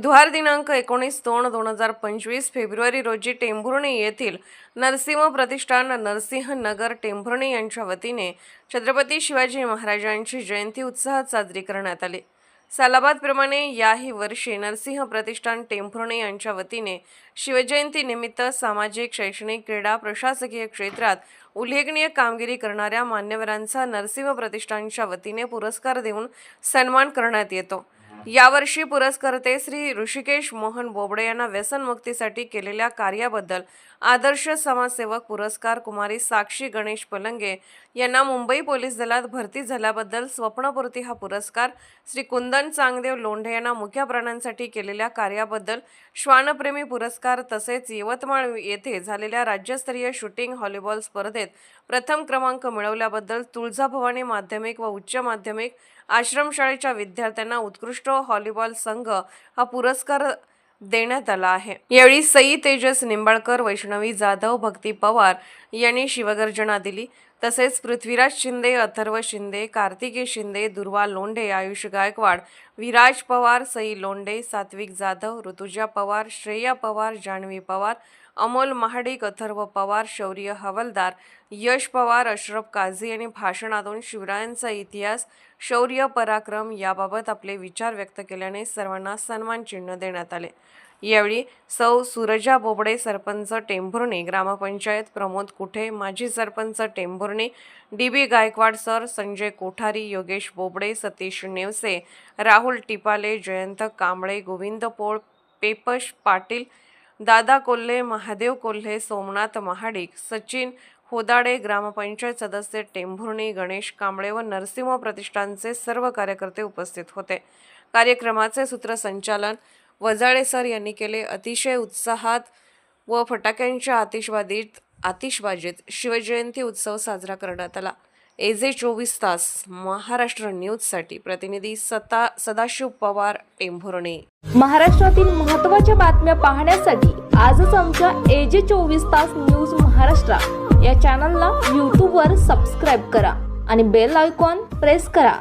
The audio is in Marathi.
बुधवार दिनांक एकोणीस दोन दोन हजार पंचवीस फेब्रुवारी रोजी टेंभुर्णी येथील नरसिंह प्रतिष्ठान नरसिंह नगर टेंभुर्णी यांच्या वतीने छत्रपती शिवाजी महाराजांची जयंती उत्साहात साजरी करण्यात आली. सालाबादप्रमाणे याही वर्षी नरसिंह प्रतिष्ठान टेंभुर्णे यांच्या वतीने शिवजयंती निमित्त सामाजिक शैक्षणिक क्रीडा प्रशासकीय क्षेत्रात उल्लेखनीय कामगिरी करणाऱ्या मान्यवरांचा नरसिंह प्रतिष्ठानच्या वतीने पुरस्कार देऊन सन्मान करण्यात येतो. यावर्षी पुरस्कर्ते श्री ऋषिकेश मोहन बोबडे यांना व्यसनमुक्तीसाठी केलेल्या कार्याबद्दल आदर्श समाजसेवक पुरस्कार कुमारी साक्षी गणेश पलंगे यांना मुंबई पोलीस दलात भरती झाल्याबद्दल स्वप्नपूर्ती हा पुरस्कार श्री कुंदन चांगदेव लोंढे यांना मुख्या प्राण्यांसाठी केलेल्या कार्याबद्दल श्वानप्रेमी पुरस्कार तसेच यवतमाळ येथे झालेल्या राज्यस्तरीय शूटिंग व्हॉलीबॉल स्पर्धेत प्रथम क्रमांक मिळवल्याबद्दल तुळजाभवानी माध्यमिक व उच्च माध्यमिक आश्रमशाळेच्या विद्यार्थ्यांना उत्कृष्ट व्हॉलीबॉल संघ हा पुरस्कार देण्यात आला आहे. यावेळी सई तेजस निंबाळकर वैष्णवी जाधव भक्ती पवार यांनी शिवगर्जना दिली. तसेच पृथ्वीराज शिंदे अथर्व शिंदे कार्तिकी शिंदे दुर्वा लोंढे आयुष गायकवाड विराज पवार सई लोंडे सात्विक जाधव ऋतुजा पवार श्रेया पवार जान्हवी पवार अमोल महाडिक अथर्व पवार शौर्य हवलदार यश पवार अशरफ काझी यांनी भाषणातून शिवरायांचा इतिहास शौर्य पराक्रम याबाबत आपले विचार व्यक्त केल्याने सर्वांना सन्मान चिन्ह देण्यात आले. यावेळी सौ सुरजा बोबडे सरपंच टेंभुर्णी ग्रामपंचायत प्रमोद कुठे माजी sarpanch Tembhurni D B Gaikwad sir Sanjay Kothari Yogesh Bobde Satish Nevase Rahul Rahul Tipale Jayant Kamble Govind Pol पेपश Patil Dada Kolhe Mahadev Kolhe Somnath Mahadik Sachin होदाडे ग्रामपंचायत सदस्य टेंभुर्णी गणेश कांबळे व नरसिंह प्रतिष्ठानचे सर्व कार्यकर्ते उपस्थित होते. कार्यक्रमाचे सूत्रसंचालन वजाळे सर यांनी केले. अतिशय उत्साहात व फटाक्यांच्या आतिषबाजीत आतिषबाजीत शिवजयंती उत्सव साजरा करण्यात आला. एजे चोवीस तास महाराष्ट्र न्यूजसाठी प्रतिनिधी सता सदाशिव पवार टेंभुर्णे. महाराष्ट्रातील महत्त्वाच्या बातम्या पाहण्यासाठी आजच आमच्या एजे चोवीस तास न्यूज महाराष्ट्र या चॅनलला यूट्यूबवर सबस्क्राईब करा आणि बेल आयकॉन प्रेस करा.